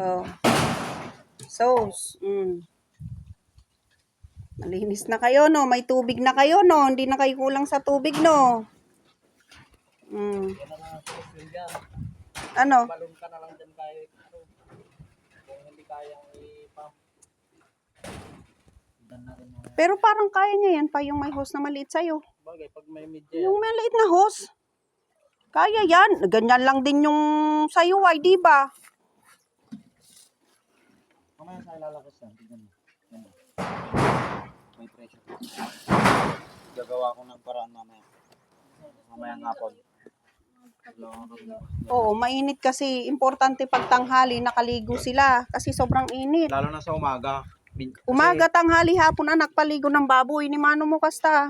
Oh. Sauce. Mm. Malinis na kayo, no? May tubig na kayo, no? Hindi na kayo kulang sa tubig, no? Mm. Ano? Balon ka na lang. Kung hindi kayang Pero parang kaya niya yan pa yung may hose na maliit sa'yo. bagay. Pag may media, Yung maliit na hose. Kaya yan. Ganyan lang din yung sa'yo, ay, di ba? Mamaya sa ilalakas yan. Tignan mo. Yan. May pressure. Gagawa ko ng paraan mamaya. Mamaya nga po. Oo, mainit kasi. Importante pag tanghali, nakaligo sila. Kasi sobrang init. Lalo na sa umaga. Kasi Umaga, tanghali, hapon na, nagpaligo ng baboy. Ni mano mo kasta.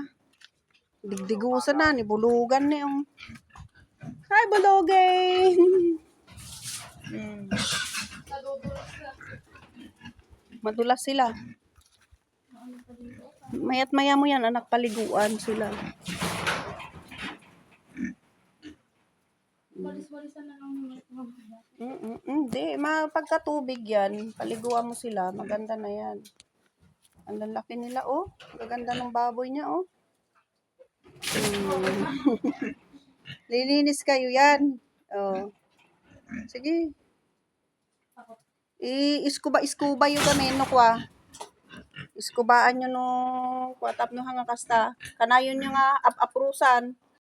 Digdigusan na, ni bulugan ni yung... Hi, bulugay! Hmm. Madulas sila. Mayat maya mo yan, anak paliguan sila. Mm, mm, Hindi, ma pagkatubig yan, paliguan mo sila, maganda na yan. Ang lalaki nila, oh. Gaganda ng baboy niya, oh. Mm. Lilinis kayo yan. Oh. Sige. I-iskuba-iskuba yung kami, no, kwa. Iskubaan nyo no, kwa tap nyo hanga kasta. Kanayon nyo nga ap-aprusan.